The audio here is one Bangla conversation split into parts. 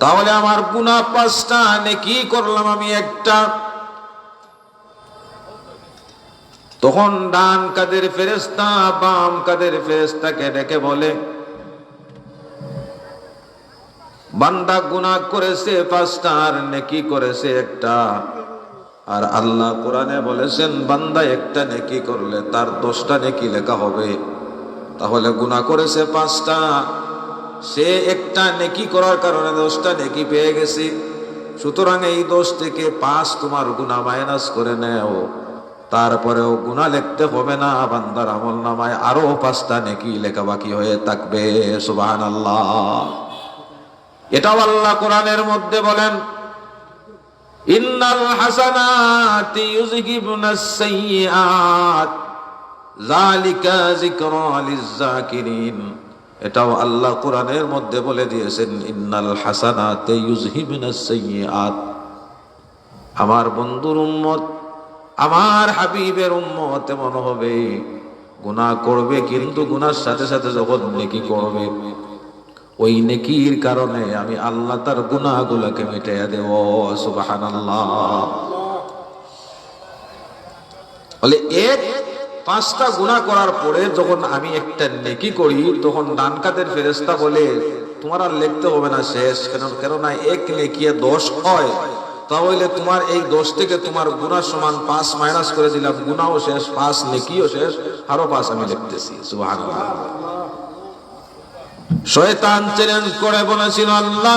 তাহলে আমার গুনাহ পাঁচটা নেকি করলাম আমি একটা? তখন ডান কাদের ফেরেস্তা বাম কাদের ফেরেস্তাকে ডেকে বলে, বান্দা গুনাহ করেছে পাঁচটা, আর নেকি করেছে একটা? আর আল্লাহ কোরআনে বলেছেন, বান্দা একটা নেকি করলে তার দশটা নেকি লেখা হবে? তাহলে গুনাহ করেছে পাঁচটা। সে একটা নেকি করার কারণে দশটা নেকি পেয়ে গেছে। সুতরাং এই দোষ থেকে পাঁচ তোমার গুনাহ মাইনাস করে নেও। তারপরেও গুনাহ লিখতে হবে না, বান্দার আমল নামায় আরও পাঁচটা নেকি লেখা বাকি হয়ে থাকবে। সুবহানাল্লাহ। এটাও আল্লাহ কোরআনের মধ্যে বলেন, ইন্নাল হাসানাতি ইউযহিবুনাস সাইয়্যাত যালিকা যিকরা লিয-যাকিরিন এটাও আল্লাহ কোরআনের মধ্যে বলে দিয়েছেন, ইন্নাল হাসানাতি সাইয়্যাত আমার বন্ধুর উম্মত, আমার হাবিবের উম্মত এমন হবে। গুনাহ করবে কিন্তু গুনার সাথে সাথে যখন নেকি করবে। ওই নেকির কারণে আমি আল্লাহ তার গুনাহগুলোকে মিটাইয়া দেব, সুবহানাল্লাহ। বলে এক পাঁচটা গুণা করার পরে যখন আমি একটা নেকি করি, তখন ডান কাতের ফেরেস্তা বলে, তোমার আর লিখতে হবে না শেষ কেন কেননা এক নেকিয়ে দোষ হয়। তাহলে তোমার এই দোষ থেকে তোমার গুণার সমান পাঁচ মাইনাস করে দিলাম। গুণাও শেষ, পাঁচ নেকিও শেষ, আরও পাঁচ আমি লিখতেছি। শয়তান করে বলেছিল আল্লাহ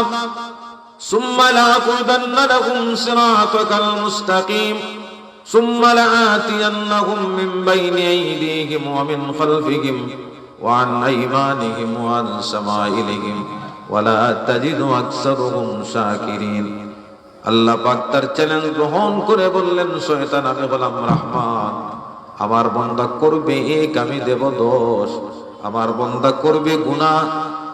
সিরাতাকাল মুস্তাকিম। ثم لآتينهم من بين أيديهم ومن خلفهم وعن أيمانهم وعن شمائلهم ولا تجد أكثرهم شاكرين আল্লাহ পাক তার চ্যালেঞ্জ গ্রহণ করে বললেন শয়তান আমি হলাম রহমান আমার বন্দা করবে এক আমি দেব দোষ আমার বন্দা করবে গুনাহ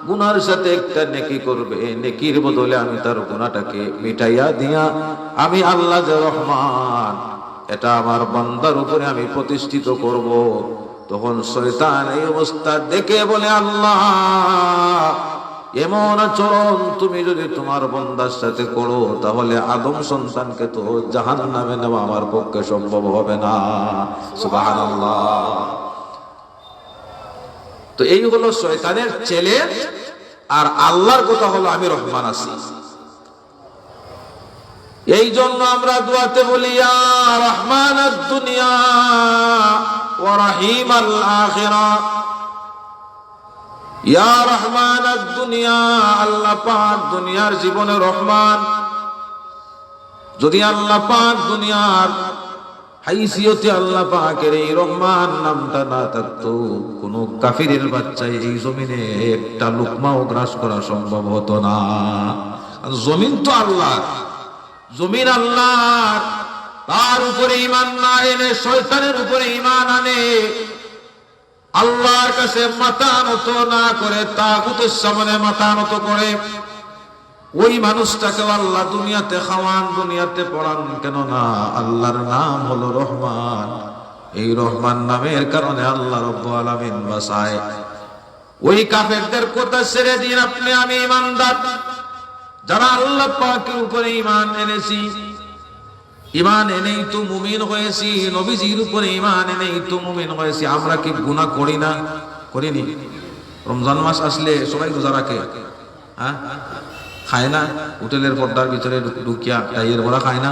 গুনার সাথে একটা নেকি করবে নেকির বদলে আমি তার গুনাহটাকে মিটাইয়া দিয়া আমি আল্লাহ যে রহমান এটা আমার বান্দার উপরে আমি প্রতিষ্ঠিত করব। তখন শয়তান এই অবস্থা দেখে বলে, আল্লাহ, এমন আচরণ তুমি যদি তোমার বন্দার সাথে করো, তাহলে আদম সন্তানকে তো জাহান নামে নেওয়া আমার পক্ষে সম্ভব হবে না। সুবহানাল্লাহ। তো এই হলো শয়তানের ছেলে আর আল্লাহর কথা হলো, আমি রহমান আছি। এই জন্য আমরা দোয়াতে বলি রহমান আল্লাহ পাক জীবনে রহমান। যদি আল্লাহ পাক দুনিয়ার হাইসিয়তে আল্লাহ পাকের এই রহমান নামটা না থাকতো, কোন কাফিরের বাচ্চা এই জমিনে একটা লুকমাও গ্রাস করা সম্ভব হতো না। জমিন তো আল্লাহ জমিন আল্লাহ তার উপরে ইমান না এনে শয়তানের উপরে ইমান আনে। আল্লাহর কাছে মাথা নত না করে, তাগুতের সামনে মাথা নত করে। ওই মানুষটাকে আল্লাহ দুনিয়াতে খাওয়ান, দুনিয়াতে পড়ান কেন না আল্লাহর নাম হলো রহমান। এই রহমান নামের কারণে আল্লাহ রব্বু আলামিন বাসায়। ওই কাফেরদের কথা ছেড়ে দিন আপনি, আমি ইমানদার যারা আল্লাহ পাকের উপরে ইমান এনেছি ইমান এনেই তো মুমিন হয়েছি, নবীজির উপরে ইমান এনেই তো মুমিন হয়েছি, আমরা কি গুনাহ করি না? করিনি। রমজান মাস আসলে সবাই রোজা রাখে। হ্যাঁ? খায় না? হোটেলের পর্দার ভিতরে ঢুকিয়া ডাইয়ের বড়া খায় না?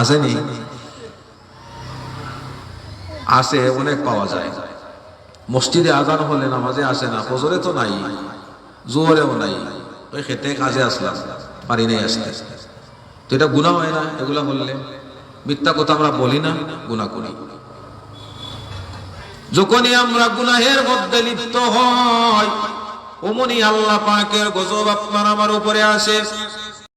আসেনি? আসে অনেক পাওয়া যায়। মসজিদে আজান হলে নামাজে আসে না, ফজরে তো নাই, জোহরেও নাই। ওই খেতে কাজে আসলাম, পারি নাই আসতে। তো এটা গুণা হয় না, এগুলা বললে মিথ্যা কথা আমরা বলি না গুণা করি। যখনই আমরা গুনাহের মধ্যে লিপ্ত হয় অমনি আল্লাহ পাকের গজব আপনার আমার উপরে আসে।